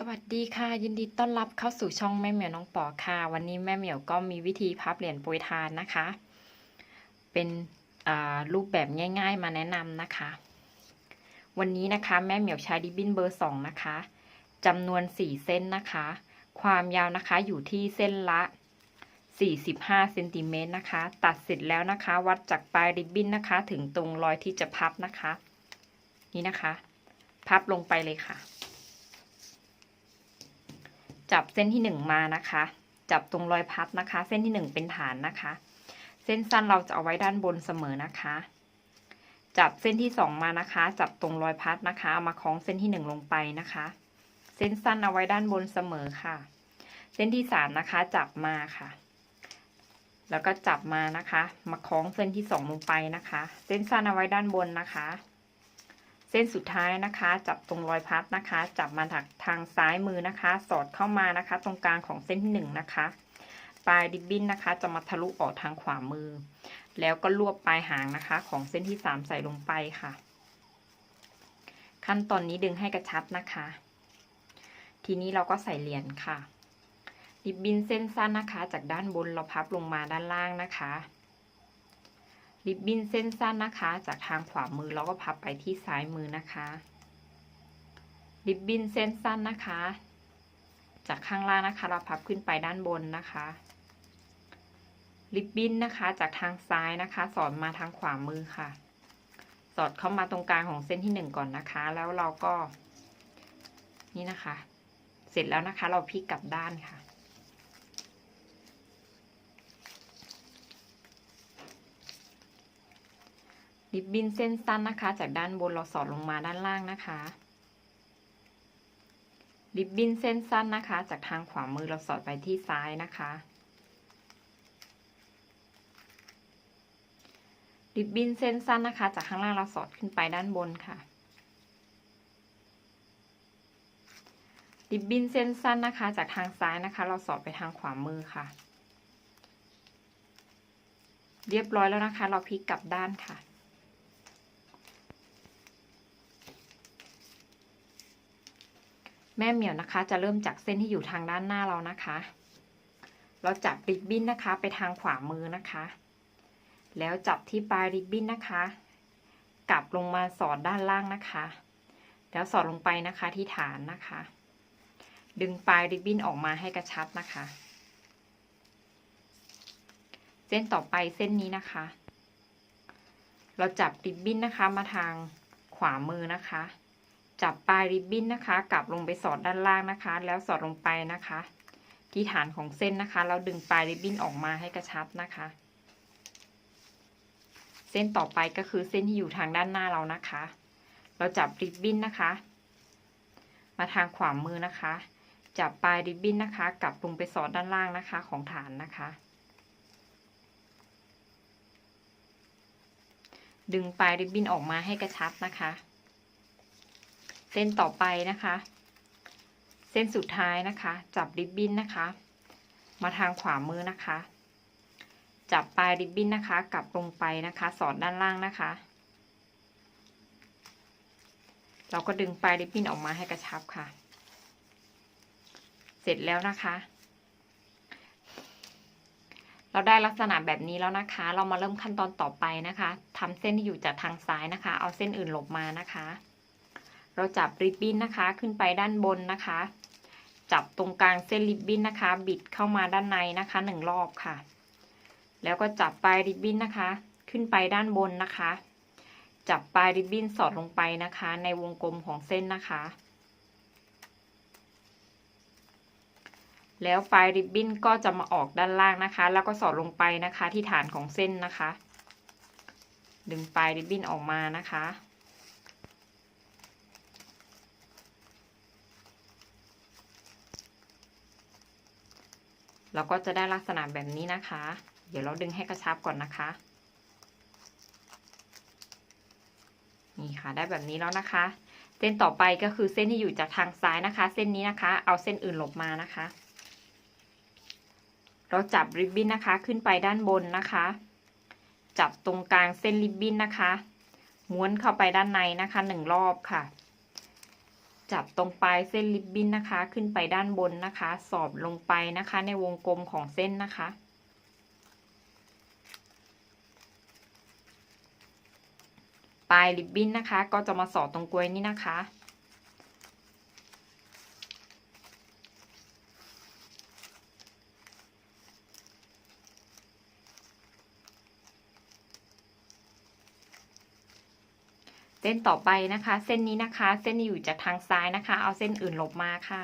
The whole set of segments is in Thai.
สวัสดีค่ะ ยินดีต้อนรับเข้าสู่ช่องแม่เหมียวน้องปอค่ะ วันนี้แม่เหมียวก็มีวิธีพับเหรียญโปรยทานนะคะ เป็นอ่ารูปแบบง่าย ๆ มาแนะนำนะคะ วันนี้นะคะแม่เหมียวใช้ดิบบินเบอร์สองนะคะจำนวนสี่เส้นนะคะ ความยาวนะคะอยู่ที่เส้นละ 45เซนติเมตรนะคะ ตัดเสร็จแล้วนะคะ วัดจากปลายริบบิ้นนะคะ ถึงตรงรอยที่จะพับนะคะ นี่นะคะ พับลงไปเลยค่ะ จับเส้นที่หนึ่งมานะคะ จับตรงรอยพับนะคะ เส้นที่หนึ่งเป็นฐานนะคะ เส้นสั้นเราจะเอาไว้ด้านบนเสมอนะคะ จับเส้นที่สองมานะคะ จับตรงรอยพัดนะคะเอามาคล้องเส้นที่หนึ่งลงไปนะคะ เส้นสั้นเอาไว้ด้านบนเสมอค่ะ เส้นที่สามนะคะ จับมาค่ะ แล้วก็จับมานะคะ มาคล้องเส้นที่สองลงไปนะคะ เส้นสั้นเอาไว้ด้านบนนะคะ ส้นสุดท้ายนะคะ จับตรงรอยพัดนะคะ จับมาทางทางซ้ายมือนะคะ สอดเข้ามานะคะ ตรงกลางของเส้นที่หนึ่งนะคะ ปลายดิบบิ้นนะคะ จะมาทะลุออกทางขวามือ แล้วก็รวบปลายหางนะคะ ของเส้นที่สามใส่ลงไปค่ะ ขั้นตอนนี้ดึงให้กระชับนะคะ ทีนี้เราก็ใส่เหรียญค่ะริบบิ้นเส้นสั้นนะคะ จากด้านบนเราพับลงมาด้านล่างนะคะ ริบบิ้นเส้นสั้นนะคะ จากทางขวามือเราก็พับไปที่ซ้ายมือนะคะริบบิ้นเส้นสั้นนะคะ จากข้างล่างนะคะ เราพับขึ้นไปด้านบนนะคะริบบิ้นนะคะ จากทางซ้ายนะคะ สอดมาทางขวามือค่ะ สอดเข้ามาตรงกลางของเส้นที่หนึ่งก่อนนะคะ แล้วเราก็ นี่นะคะ เสร็จแล้วนะคะ เราพลิกกลับด้านค่ะ ริบบิ้นเส้นสั้นนะคะ จากด้านบนเราสอดลงมาด้านล่างนะคะริบบิ้นเส้นสั้นนะคะ จากทางขวามือเราสอดไปที่ซ้ายนะคะริบบิ้นเส้นสั้นนะคะ จากข้างล่างเราสอดขึ้นไปด้านบนค่ะริบบิ้นเส้นสั้นนะคะ จากทางซ้ายนะคะ เราสอดไปทางขวามือค่ะ เรียบร้อยแล้วนะคะ เราพลิกกลับด้านค่ะ แม่เหมียวนะคะ จะเริ่มจากเส้นที่อยู่ทางด้านหน้าเรานะคะ เราจับริบบิ้นนะคะ ไปทางขวามือนะคะ แล้วจับที่ปลายริบบิ้นนะคะ กลับลงมาสอดด้านล่างนะคะ แล้วสอดลงไปนะคะที่ฐานนะคะ ดึงปลายริบบิ้นออกมาให้กระชับนะคะ เส้นต่อไปเส้นนี้นะคะ เราจับริบบิ้นนะคะมาทางขวามือนะคะ จับปลายริบบิ้นนะคะ กลับลงไปสอดด้านล่างนะคะ แล้วสอดลงไปนะคะ ที่ฐานของเส้นนะคะ เราดึงปลายริบบิ้นออกมาให้กระชับนะคะ เส้นต่อไปก็คือเส้นที่อยู่ทางด้านหน้าเรานะคะ เราจับริบบิ้นนะคะ มาทางขวามือนะคะ จับปลายริบบิ้นนะคะ กลับลงไปสอดด้านล่างนะคะของฐานนะคะดึงปลายริบบิ้นออกมาให้กระชับนะคะ ส้นต่อไปนะคะ เส้นสุดท้ายนะคะ จับริบบิ้นนะคะ มาทางขวามือนะคะ จับปลายริบบิ้นนะคะ กลับลงไปนะคะ สอดด้านล่างนะคะ เราก็ดึงปลายริบบิ้นออกมาให้กระชับค่ะ เสร็จแล้วนะคะเราได้ลักษณะแบบนี้แล้วนะคะ เรามาเริ่มขั้นตอนต่อไปนะคะทำเส้นที่อยู่จากทางซ้ายนะคะ เอาเส้นอื่นหลบมานะคะ เราจับริบบิ้นนะคะขึ้นไปด้านบนนะคะ จับตรงกลางเส้นริบบิ้นนะคะ บิดเข้ามาด้านในนะคะหนึ่งรอบค่ะ แล้วก็จับปลายริบบิ้นนะคะ ขึ้นไปด้านบนนะคะ จับปลายริบบิ้นสอดลงไปนะคะ ในวงกลมของเส้นนะคะ แล้วปลายริบบิ้นก็จะมาออกด้านล่างนะคะ แล้วก็สอดลงไปนะคะที่ฐานของเส้นนะคะ ดึงปลายริบบิ้นออกมานะคะ เราก็จะได้ลักษณะแบบนี้นะคะ เดี๋ยวเราดึงให้กระชับก่อนนะคะ นี่ค่ะได้แบบนี้แล้วนะคะ เส้นต่อไปก็คือเส้นที่อยู่จากทางซ้ายนะคะ เส้นนี้นะคะ เอาเส้นอื่นหลบมานะคะ เราจับริบบิ้นนะคะขึ้นไปด้านบนนะคะ จับตรงกลางเส้นริบบิ้นนะคะ ม้วนเข้าไปด้านในนะคะหนึ่งรอบค่ะ จับตรงปลายเส้นริบบิ้นนะคะ ขึ้นไปด้านบนนะคะ สอบลงไปนะคะ ในวงกลมของเส้นนะคะ ปลายริบบิ้นนะคะ ก็จะมาสอดตรงกลวยนี้นะคะ ส้นต่อไปนะคะ เส้นนี้นะคะ เส้นอยู่จากทางซ้ายนะคะ เอาเส้นอื่นหลบมาค่ะ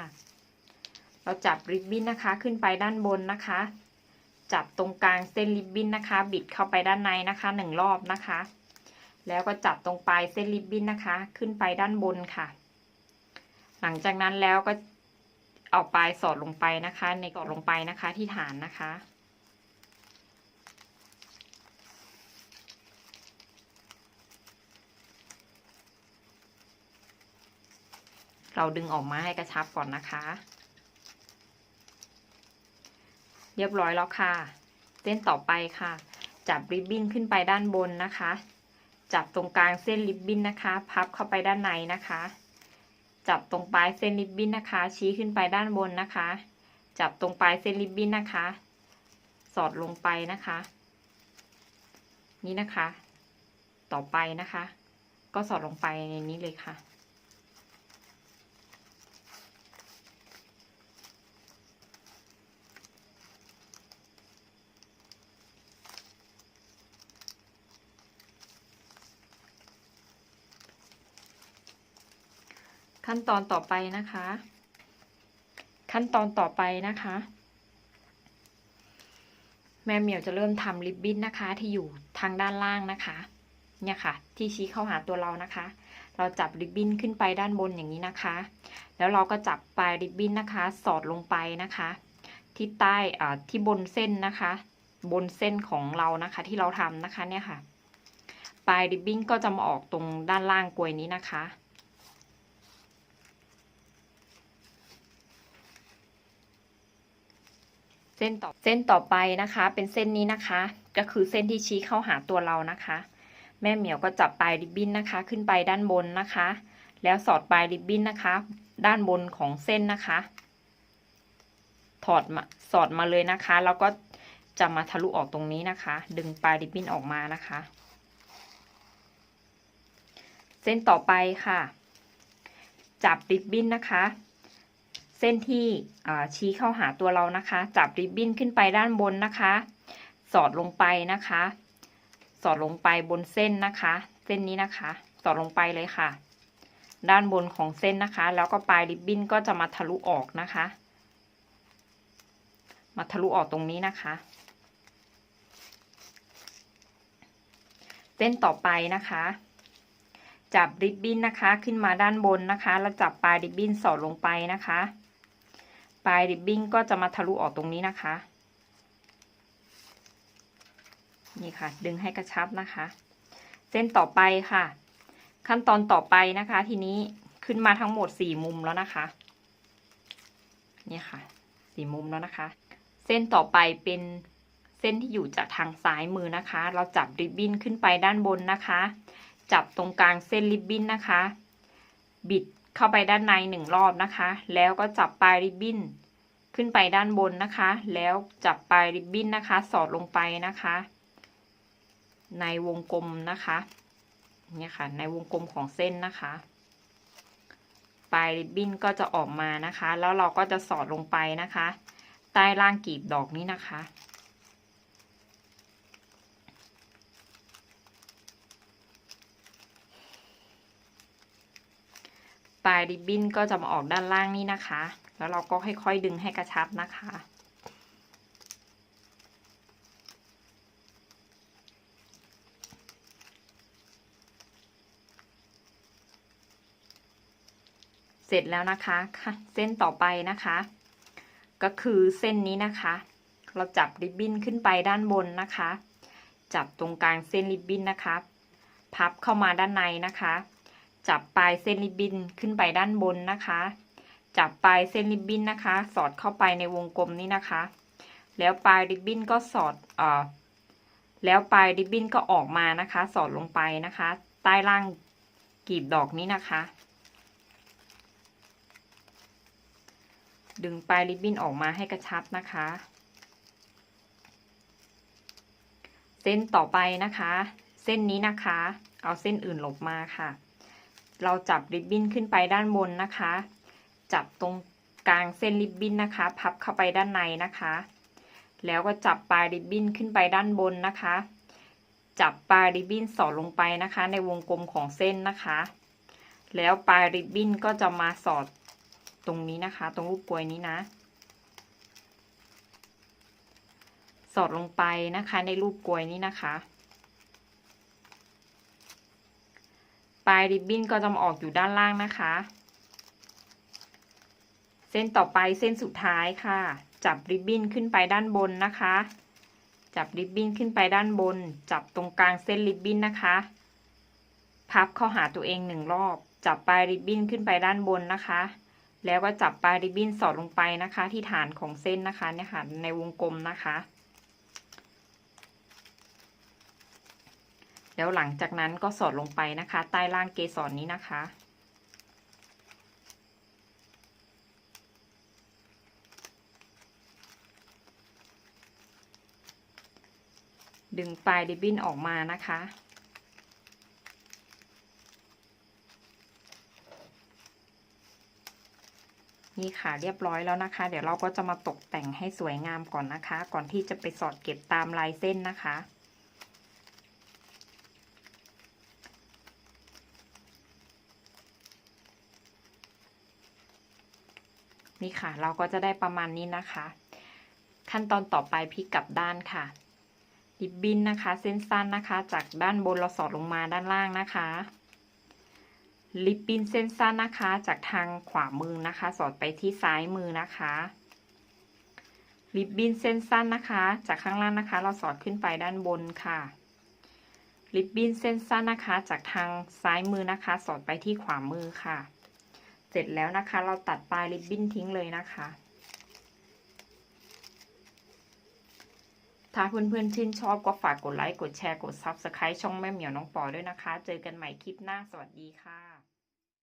เราจับริบบิ้นนะคะขึ้นไปด้านบนนะคะ จับตรงกลางเส้นริบบิ้นนะคะ บิดเข้าไปด้านในนะคะหนึ่งรอบนะคะ แล้วก็จับตรงปลายเส้นริบบิ้นนะคะ ขึ้นไปด้านบนค่ะ หลังจากนั้นแล้วก็เอาปลายสอดลงไปนะคะ ในกอดลงไปนะคะที่ฐานนะคะ เราดึงออกมาให้กระชับก่อนนะคะ เรียบร้อยแล้วค่ะ เส้นต่อไปค่ะ จับริบบิ้นขึ้นไปด้านบนนะคะ จับตรงกลางเส้นริบบิ้นนะคะ พับเข้าไปด้านในนะคะ จับตรงปลายเส้นริบบิ้นนะคะ ชี้ขึ้นไปด้านบนนะคะ จับตรงปลายเส้นริบบิ้นนะคะ สอดลงไปนะคะ นี่นะคะ ต่อไปนะคะ ก็สอดลงไปในนี้เลยค่ะ ขั้นตอนต่อไปนะคะ ขั้นตอนต่อไปนะคะ แม่เหมียวจะเริ่มทำริบบิ้นนะคะ ที่อยู่ทางด้านล่างนะคะ เนี่ยค่ะ ที่ชี้เข้าหาตัวเรานะคะ เราจับริบบิ้นขึ้นไปด้านบนอย่างนี้นะคะ แล้วเราก็จับปลายริบบิ้นนะคะ สอดลงไปนะคะ ที่ใต้ที่บนเส้นนะคะ บนเส้นของเรานะคะ ที่เราทำนะคะเนี่ยค่ะ ปลายริบบิ้นก็จะมาออกตรงด้านล่างกลวยนี้นะคะ ส้นต่อเส้นต่อไปนะคะ เป็นเส้นนี้นะคะ ก็คือเส้นที่ชี้เข้าหาตัวเรานะคะ แม่เหมียวก็จับปลายริบบิ้นนะคะ ขึ้นไปด้านบนนะคะ แล้วสอดปลายริบบิ้นนะคะ ด้านบนของเส้นนะคะ ถอดมาสอดมาเลยนะคะ แล้วก็จะมาทะลุออกตรงนี้นะคะ ดึงปลายริบบิ้นออกมานะคะ เส้นต่อไปค่ะ จับริบบิ้นนะคะ เส้นที่ชี้เข้าหาตัวเรานะคะ จับริบบิ้นขึ้นไปด้านบนนะคะ สอดลงไปนะคะ สอดลงไปบนเส้นนะคะ เส้นนี้นะคะ สอดลงไปเลยค่ะ ด้านบนของเส้นนะคะ แล้วก็ปลายริบบิ้นก็จะมาทะลุออกนะคะ มาทะลุออกตรงนี้นะคะ เส้นต่อไปนะคะจับริบบิ้นนะคะขึ้นมาด้านบนนะคะ แล้วจับปลายริบบิ้นสอดลงไปนะคะ ปลายริบบิ้นก็จะมาทะลุออกตรงนี้นะคะ นี่ค่ะ ดึงให้กระชับนะคะ เส้นต่อไปค่ะ ขั้นตอนต่อไปนะคะ ทีนี้ขึ้นมาทั้งหมดสี่มุมแล้วนะคะ นี่ค่ะสี่มุมแล้วนะคะ เส้นต่อไปเป็นเส้นที่อยู่จากทางซ้ายมือนะคะ เราจับริบบิ้นขึ้นไปด้านบนนะคะ จับตรงกลางเส้นริบบิ้นนะคะ บิด เข้าไปด้านในหนึ่งรอบนะคะ แล้วก็จับปลายริบบิ้น ขึ้นไปด้านบนนะคะ แล้วจับปลายริบบิ้นนะคะ สอดลงไปนะคะ ในวงกลมนะคะเนี่ยค่ะ ในวงกลมของเส้นนะคะ ปลายริบบิ้นก็จะออกมานะคะ แล้วเราก็จะสอดลงไปนะคะ ใต้ล่างกีบดอกนี้นะคะ ปลายริบบิ้นก็จะมาออกด้านล่างนี่นะคะ แล้วเราก็ค่อยๆดึงให้กระชับนะคะ เสร็จแล้วนะคะเส้นต่อไปนะคะ ก็คือเส้นนี้นะคะ เราจับริบบิ้นขึ้นไปด้านบนนะคะ จับตรงกลางเส้นริบบิ้นนะคะ พับเข้ามาด้านในนะคะ จับปลายเส้นริบบิ้นขึ้นไปด้านบนนะคะ จับปลายเส้นริบบิ้นนะคะ สอดเข้าไปในวงกลมนี้นะคะ แล้วปลายริบบิ้นก็สอดเอ่อแล้วปลายริบบิ้นก็ออกมานะคะ สอดลงไปนะคะ ใต้ล่างกีบดอกนี้นะคะ ดึงปลายริบบิ้นออกมาให้กระชับนะคะ เส้นต่อไปนะคะ เส้นนี้นะคะ เอาเส้นอื่นหลบมาค่ะ เราจับริบบิ้นขึ้นไปด้านบนนะคะ จับตรงกลางเส้นริบบิ้นนะคะ พับเข้าไปด้านในนะคะ แล้วก็จับปลายริบบิ้นขึ้นไปด้านบนนะคะ จับปลายริบบิ้นสอดลงไปนะคะ ในวงกลมของเส้นนะคะ แล้วปลายริบบิ้นก็จะมาสอดตรงนี้นะคะ ตรงรูปกลวยนี้นะ สอดลงไปนะคะ ในรูปกลวยนี้นะคะ ปลายริบบิ้นก็จะมาออกอยู่ด้านล่างนะคะ เส้นต่อไปเส้นสุดท้ายค่ะ จับริบบิ้นขึ้นไปด้านบนนะคะ จับริบบิ้นขึ้นไปด้านบน จับตรงกลางเส้นริบบิ้นนะคะ พับเข้าหาตัวเองหนึ่งรอบ จับปลายริบบิ้นขึ้นไปด้านบนนะคะ แล้วก็จับปลายริบบิ้นสอดลงไปนะคะ ที่ฐานของเส้นนะคะเนี่ยค่ะในวงกลมนะคะ แล้วหลังจากนั้นก็สอดลงไปนะคะ ใต้ล่างเกสรนนี้นะคะ ดึงปลายริบบิ้นออกมานะคะนี่ค่ะเรียบร้อยแล้วนะคะ เดี๋ยวเราก็จะมาตกแต่งให้สวยงามก่อนนะคะ ก่อนที่จะไปสอดเก็บตามลายเส้นนะคะ นี่ค่ะ เราก็จะได้ประมาณนี้นะคะ ขั้นตอนต่อไปพลิกกลับด้านค่ะริบบิ้นนะคะ เส้นสั้นนะคะ จากด้านบนเราสอดลงมาด้านล่างนะคะริบบิ้นเส้นสั้นนะคะ จากทางขวามือนะคะ สอดไปที่ซ้ายมือนะคะริบบิ้นเส้นสั้นนะคะ จากข้างล่างนะคะ เราสอดขึ้นไปด้านบนค่ะริบบิ้นเส้นสั้นนะคะ จากทางซ้ายมือนะคะ สอดไปที่ขวามือค่ะ เสร็จแล้วนะคะ เราตัดปลายริบบิ้นทิ้งเลยนะคะ ถ้าเพื่อนๆชื่นชอบก็ฝากกดไลค์ กดแชร์ กด Subscribe ช่องแม่เหมียวน้องปอด้วยนะคะ เจอกันใหม่คลิปหน้า สวัสดีค่ะ